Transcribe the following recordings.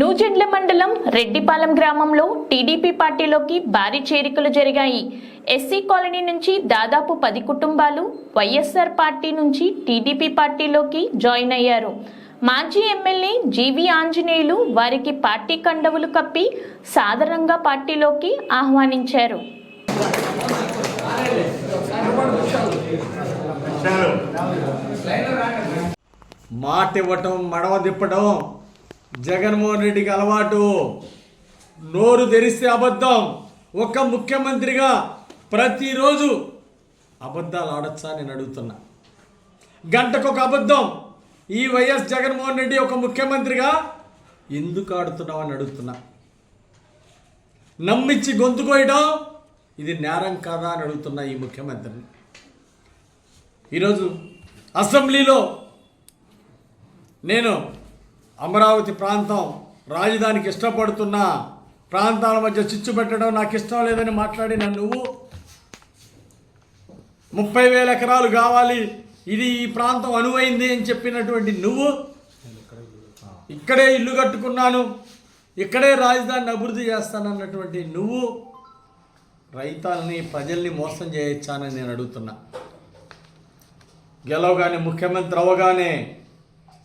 నూజెండ్ల మండలం రెడ్డిపాలెం గ్రామంలో టీడీపీ పార్టీలోకి భారీ చేరికలు జరిగాయి. ఎస్సీ కాలనీ నుంచి దాదాపు పది కుటుంబాలు వైఎస్ఆర్ పార్టీ నుంచి టీడీపీ పార్టీలోకి జాయిన్ అయ్యారు. మాజీ ఎమ్మెల్యే జీవి ఆంజనేయులు వారికి పార్టీ కండవులు కప్పి సాధారణంగా పార్టీలోకి ఆహ్వానించారు. మాట ఇవ్వటం మడవ తిప్పటం జగన్మోహన్ రెడ్డికి అలవాటు. నోరు తెరిస్తే అబద్ధం. ఒక ముఖ్యమంత్రిగా ప్రతిరోజు అబద్ధాలు ఆడొచ్చా నేను అడుగుతున్నా. గంటకు ఒక అబద్ధం. ఈ వైఎస్ జగన్మోహన్ రెడ్డి ఒక ముఖ్యమంత్రిగా ఎందుకు ఆడుతున్నావు అని అడుగుతున్నా. నమ్మించి గొంతు కోయడం ఇది నేరం కాదా అని అడుగుతున్నా ఈ ముఖ్యమంత్రిని. ఈరోజు అసెంబ్లీలో నేను అమరావతి ప్రాంతం రాజధానికి ఇష్టపడుతున్న ప్రాంతాల మధ్య చిచ్చు పెట్టడం నాకు ఇష్టం లేదని మాట్లాడిన నువ్వు ముప్పై వేల ఎకరాలు కావాలి. ఇది ఈ ప్రాంతం అనువైంది అని చెప్పినటువంటి నువ్వు ఇక్కడే ఇల్లు కట్టుకున్నాను. ఇక్కడే రాజధానిని అభివృద్ధి చేస్తానన్నటువంటి నువ్వు రైతాలని ప్రజల్ని మోసం చేయొచ్చానని నేను అడుగుతున్నా. గెలవగానే ముఖ్యమంత్రి అవ్వగానే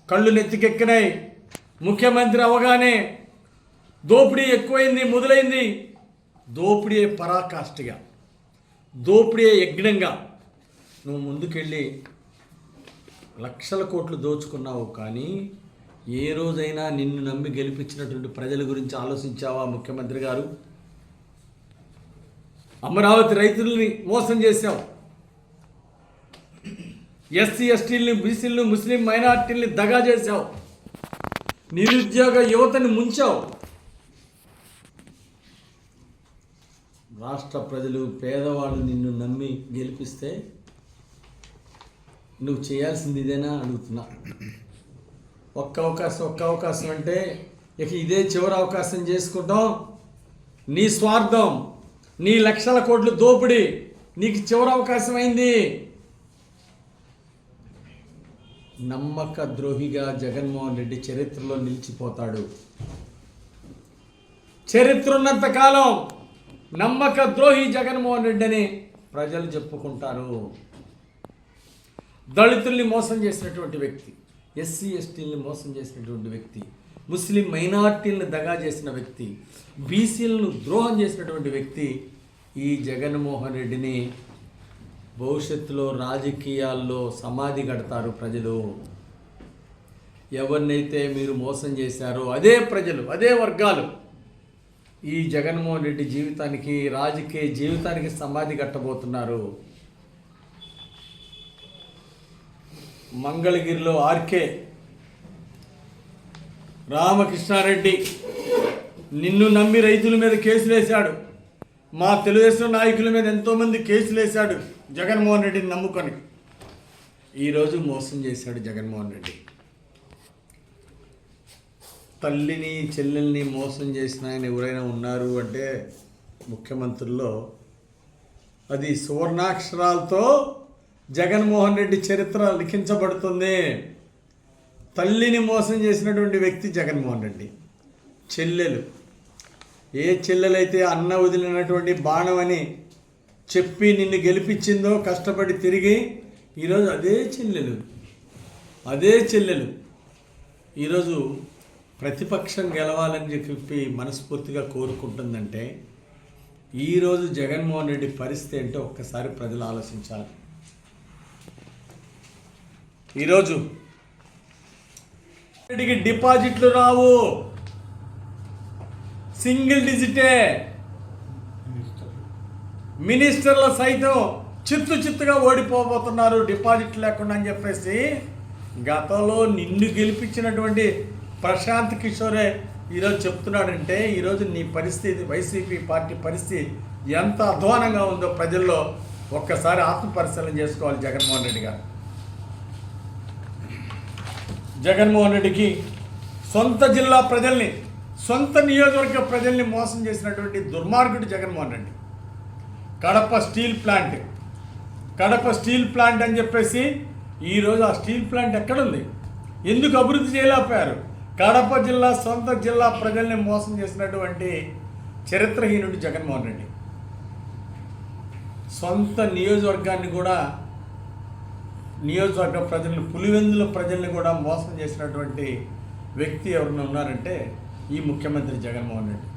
కళ్ళు నెత్తికెక్కినాయి. ముఖ్యమంత్రి అవగానే దోపిడీ ఎక్కువైంది మొదలైంది. దోపిడీ పరాకాష్ఠగా దోపిడీయే యజ్ఞంగా నువ్వు ముందుకెళ్ళి లక్షల కోట్లు దోచుకున్నావు కానీ ఏ రోజైనా నిన్ను నమ్మి గెలిపించినటువంటి ప్రజల గురించి ఆలోచించావా ముఖ్యమంత్రి గారు? అమరావతి రైతుల్ని మోసం చేశావు. ఎస్సీ ఎస్టీల్ని బీసీలను ముస్లిం మైనార్టీల్ని దగా చేశావు. నిరుద్యోగ యువతని ముంచావు. రాష్ట్ర ప్రజలు పేదవాళ్ళు నిన్ను నమ్మి గెలిపిస్తే నువ్వు చేయాల్సింది ఇదేనా అడుగుతున్నా. ఒక్క అవకాశం ఒక్క అవకాశం అంటే ఇక ఇదే చివరి అవకాశం చేసుకుంటాం. నీ స్వార్థం నీ లక్షల కోట్లు దోపిడీ నీకు చివరి అవకాశం అయింది. నమ్మక ద్రోహిగా జగన్మోహన్ రెడ్డి చరిత్రలో నిలిచిపోతాడు. చరిత్ర ఉన్నంత కాలం నమ్మక ద్రోహి జగన్మోహన్ రెడ్డి అని ప్రజలు చెప్పుకుంటారు. దళితుల్ని మోసం చేసినటువంటి వ్యక్తి ఎస్సీ ఎస్టీల్ని మోసం చేసినటువంటి వ్యక్తి ముస్లిం మైనార్టీలను దగా చేసిన వ్యక్తి బీసీలను ద్రోహం చేసినటువంటి వ్యక్తి ఈ జగన్మోహన్ రెడ్డిని భవిష్యత్తులో రాజకీయాల్లో సమాధి కడతారు ప్రజలు. ఎవరినైతే మీరు మోసం చేశారో అదే ప్రజలు అదే వర్గాలు ఈ జగన్మోహన్ రెడ్డి జీవితానికి రాజకీయ జీవితానికి సమాధి కట్టబోతున్నారు. మంగళగిరిలో ఆర్కే రామకృష్ణారెడ్డి నిన్ను నమ్మి రైతుల మీద కేసులు వేశాడు మా తెలుగుదేశం నాయకుల మీద ఎంతోమంది కేసులు వేశాడు జగన్మోహన్ రెడ్డిని నమ్ముకొని. ఈరోజు మోసం చేశాడు జగన్మోహన్ రెడ్డి. తల్లిని చెల్లెల్ని మోసం చేసిన ఆయన ఎవరైనా ఉన్నారు అంటే ముఖ్యమంత్రుల్లో అది సువర్ణాక్షరాలతో జగన్మోహన్ రెడ్డి చరిత్ర లిఖించబడుతుంది. తల్లిని మోసం చేసినటువంటి వ్యక్తి జగన్మోహన్ రెడ్డి. చెల్లెలు. ఏ చెల్లెలైతే అన్న వదిలినటువంటి బాణం అని చెప్పి నిన్ను గెలిపించిందో కష్టపడి తిరిగి ఈరోజు అదే చెల్లెలు. అదే చెల్లెలు. ఈరోజు ప్రతిపక్షం గెలవాలని చెప్పి మనస్ఫూర్తిగా కోరుకుంటుందంటే ఈరోజు జగన్మోహన్ రెడ్డి పరిస్థితి ఏంటో ఒక్కసారి ప్రజలు ఆలోచించాలి. ఈరోజు రెడ్డికి డిపాజిట్లు రావు. సింగిల్ డిజిటే. మినిస్టర్లు సైతం చిత్తు చిత్తుగా ఓడిపోబోతున్నారు డిపాజిట్ లేకుండా అని చెప్పేసి. గతంలో నిన్ను గెలిపించినటువంటి ప్రశాంత్ కిషోరే ఈరోజు చెప్తున్నాడంటే ఈరోజు నీ పరిస్థితి వైసీపీ పార్టీ పరిస్థితి ఎంత అధ్వానంగా ఉందో ప్రజల్లో ఒక్కసారి ఆత్మపరిశీలన చేసుకోవాలి జగన్మోహన్ రెడ్డి గారు. జగన్మోహన్ రెడ్డికి సొంత జిల్లా ప్రజల్ని సొంత నియోజకవర్గ ప్రజల్ని మోసం చేసినటువంటి దుర్మార్గుడు Jaganmohan Reddy. Kadapa steel plant. Kadapa steel plant అని చెప్పేసి ఈరోజు ఆ స్టీల్ ప్లాంట్ ఎక్కడుంది? ఎందుకు అభివృద్ధి చేయలేకపోయారు? కడప జిల్లా సొంత జిల్లా ప్రజల్ని మోసం చేసినటువంటి చరిత్రహీనుడు జగన్మోహన్ రెడ్డి. సొంత నియోజకవర్గాన్ని కూడా నియోజకవర్గ ప్రజలను పులివెందుల ప్రజల్ని కూడా మోసం చేసినటువంటి వ్యక్తి ఎవరైనా ఉన్నారంటే ఈ ముఖ్యమంత్రి జగన్మోహన్ రెడ్డి.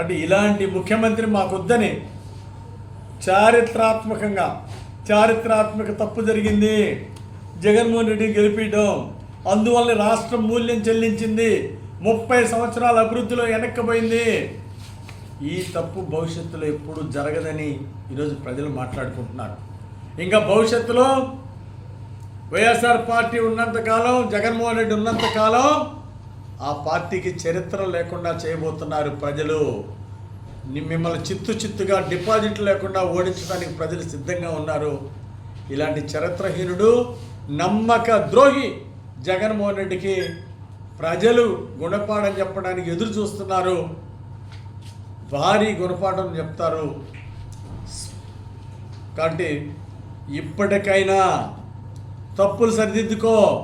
అంటే ఇలాంటి ముఖ్యమంత్రి మాకొద్దని చారిత్రాత్మకంగా చారిత్రాత్మక తప్పు జరిగింది. జగన్మోహన్ రెడ్డి గెలిపించడం అందువల్ల రాష్ట్రం మూల్యం చెల్లించింది. ముప్పై సంవత్సరాల అభివృద్ధిలో వెనక్కిపోయింది. ఈ తప్పు భవిష్యత్తులో ఎప్పుడు జరగదని ఈరోజు ప్రజలు మాట్లాడుకుంటున్నారు. ఇంకా భవిష్యత్తులో వైఎస్ఆర్ పార్టీ ఉన్నంతకాలం జగన్మోహన్ రెడ్డి ఉన్నంతకాలం ఆ పార్టీకి చరిత్ర లేకుండా చేయబోతున్నారు ప్రజలు. మిమ్మల్ని చిత్తు చిత్తుగా డిపాజిట్ లేకుండా ఓడించడానికి ప్రజలు సిద్ధంగా ఉన్నారు. ఇలాంటి చరిత్రహీనుడు నమ్మక ద్రోహి జగన్మోహన్ రెడ్డికి ప్రజలు గుణపాఠం చెప్పడానికి ఎదురు చూస్తున్నారు. భారీ గుణపాఠం చెప్తారు. కాబట్టి ఇప్పటికైనా తప్పులు సరిదిద్దుకో.